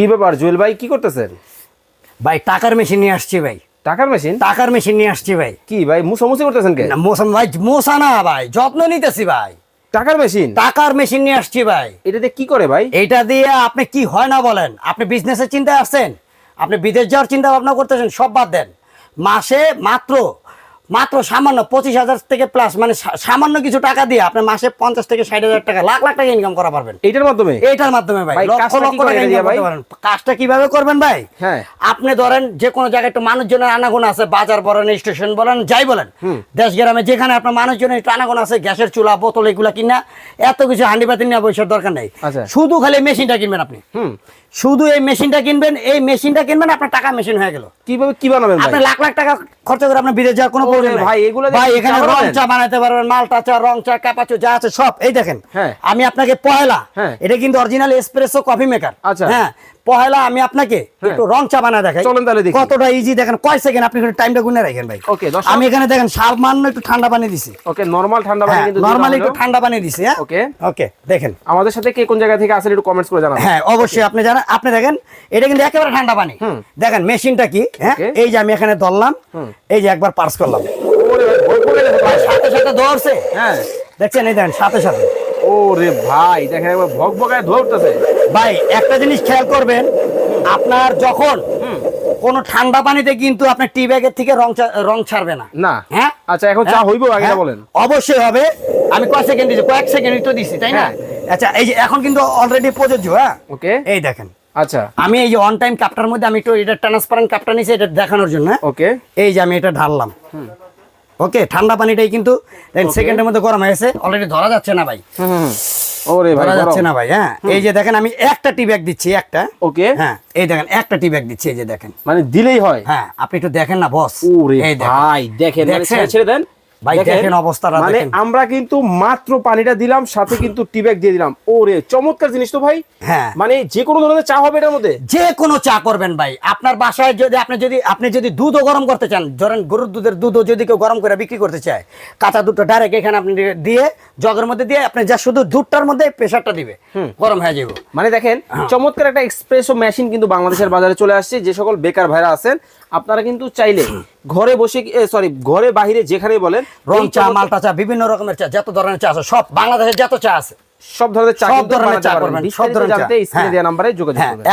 কি ব্যাপার জুয়েল ভাই কি করতেছেন? ভাই টাকার মেশিন নিয়ে আসছি ভাই। টাকার মেশিন টাকার মেশিন নিয়ে আসছি ভাই। কি ভাই মুসামুসি করতেছেন কে? না মোসা ভাই মোসা না ভাই যত্ন নিতেছি ভাই। টাকার মেশিন টাকার মেশিন নিয়ে আসছি ভাই। এটাতে কি করে ভাই? এটা দিয়ে আপনি কি হয় না বলেন? আপনি বিজনেসের চিন্তায় আসছেন আপনি বিদেশ যাওয়ার চিন্তা ভাবনা করতেছেন? সব বাদ দেন। মাসে মাত্র মাত্র সামান্য পঁচিশ হাজার থেকে প্লাস মানে সামান্য কিছু টাকা দিয়ে আপনি মাসে পঞ্চাশ থেকে ষাট হাজার টাকা লাখ লাখ টাকা ইনকাম করা পারবেন এটার মাধ্যমে এটার মাধ্যমে ভাই লক্ষ লক্ষ টাকা? করতে। কাজটা কীভাবে করবেন ভাই হ্যাঁ। আপনি ধরেন যে কোনো জায়গায় একটু মানুষজনের আনাগোনা আছে বাজার বলেন স্টেশন বলেন যাই বলেন দেশ গ্রামে যেখানে আপনার মানুষজনের একটু আনাগোনা আছে গ্যাসের চুলা বোতল এগুলা কিনা এত কিছু হান্ডি পাতি নিয়ে পয়সার দরকার নেই। আচ্ছা। শুধু খালি মেশিনটা কিনবেন আপনি। শুধু এই মেশিনটা কিনবেন এই মেশিনটা কিনবেন আপনার টাকা মেশিন হয়ে গেল। কীভাবে কি বানাবেন আপনি লাখ লাখ টাকা খরচ করে আপনার বিদেশ যাওয়ার কোনো প্রয়োজন ভাই, এগুলো ভাই এখানে রং চা বানাতে পারবেন মালটা চা রং চা কাপাচো যা আছে সব। এই দেখেন হ্যাঁ। আমি আপনাকে পয়লা হ্যাঁ। এটা কিন্তু অরিজিনাল এসপ্রেসো কফি মেকার আচ্ছা। হ্যাঁ পয়লা আমি আপনাকে একটু রং চা বানা দেখাই। চলেন তাহলে দেখি। কতটা ইজি দেখেন কয় সেকেন্ড আপনি একটু টাইমটা গুনে রাখেন ভাই। দর্শক। আমি এখানে দেখেন সামান্য একটু ঠান্ডা পানি দিছি। ওকে নরমাল ঠান্ডা পানি কিন্তু নরমালি একটু ঠান্ডা পানি দিছি হ্যাঁ? ওকে ওকে দেখেন। আমাদের সাথে কে কোন জায়গা থেকে আসেন একটু কমেন্টস করে জানাবেন। হ্যাঁ অবশ্যই আপনি জানেন আপনি দেখেন এটা কিন্তু একেবারে ঠান্ডা পানি। দেখেন মেশিনটা কি হ্যাঁ? এই যে আমি এখানে ধরলাম এই যে একবার পার্স করলাম। সাথে সাথে ধরছে। হ্যাঁ। দেখছেন এই দেখেন সাথে সাথে। ওরে ভাই দেখেন একবার ভক ভকায় উঠতেছে ভাই একটা জিনিস খেয়াল করবেন আপনার যখন কোন ঠান্ডা পানিতে কিন্তু আপনার টি ব্যাগের থেকে রং রং ছাড়বে না। না। হ্যাঁ? আচ্ছা এখন চা হ্যাঁ? হইব আগে হ্যাঁ? বলেন। অবশ্যই হবে। আমি কয় সেকেন্ড দিছি কয়েক সেকেন্ড তো দিছি তাই না? হ্যাঁ। আচ্ছা এই যে এখন কিন্তু অলরেডি প্রযোজ্য হ্যাঁ? ওকে এই দেখেন। আচ্ছা। আমি এই যে অন টাইম কাপটার মধ্যে আমি একটু এটা ট্রান্সপারেন্ট কাপটা নিছি এটা দেখানোর জন্য? ওকে এই যে আমি এটা ঢাললাম। ওকে ঠান্ডা পানিটাই কিন্তু সেকেন্ডের মধ্যে গরম হয়েছে অলরেডি ধরা যাচ্ছে না ভাই। ওরে ভাই ধরা যাচ্ছে না ভাই হ্যাঁ? এই যে দেখেন আমি একটা টি ব্যাগ দিচ্ছি একটা। ওকে হ্যাঁ এই দেখেন একটা টি ব্যাগ দিচ্ছি এই যে দেখেন। মানে দিলেই হয়। হ্যাঁ আপনি একটু দেখেন না বস ওরে দেখেন। ভাই দেখেন মানে ছেড়ে দেন। ভাই, দেখেন অবস্থাটা মানে। আমরা কিন্তু মাত্র পানিটা দিলাম সাথে কিন্তু টি ব্যাগ দিয়ে দিলাম। ওরে চমৎকার জিনিস তো ভাই। হ্যাঁ। মানে যে কোনো ধরনের চা হবে এটার মধ্যে। যে কোনো চা করবেন ভাই। আপনার বাসায় যদি আপনি যদি আপনি যদি দুধও গরম করতে চান ধরেন গরুর দুধের দুধও যদি কেউ গরম করে বিক্রি করতে চায় কাঁচা দুধটা ডাইরেক্ট এখানে আপনি দিয়ে জগের মধ্যে দিয়ে আপনি যা শুধু দুধটার মধ্যে প্রেশারটা দিবে। গরম হয়ে যাবে মানে দেখেন হ্যাঁ। চমৎকার একটা এক্সপ্রেসো মেশিন কিন্তু বাংলাদেশের বাজারে চলে আসছে। যে সকল বেকার ভাইরা আছেন আপনারা কিন্তু চাইলে ঘরে বসে সরি ঘরে বাহিরে যেখানে বলেন রং চা মালটা চা বিভিন্ন রকমের চা যত ধরনের চা আছে সব বাংলাদেশের যত চা আছে সব ধরনের চা সব ধরনের চা করবেন, সব ধরনের চা। স্ক্রিনে হ্যাঁ। দেওয়া নম্বরে যোগাযোগ হ্যাঁ করবেন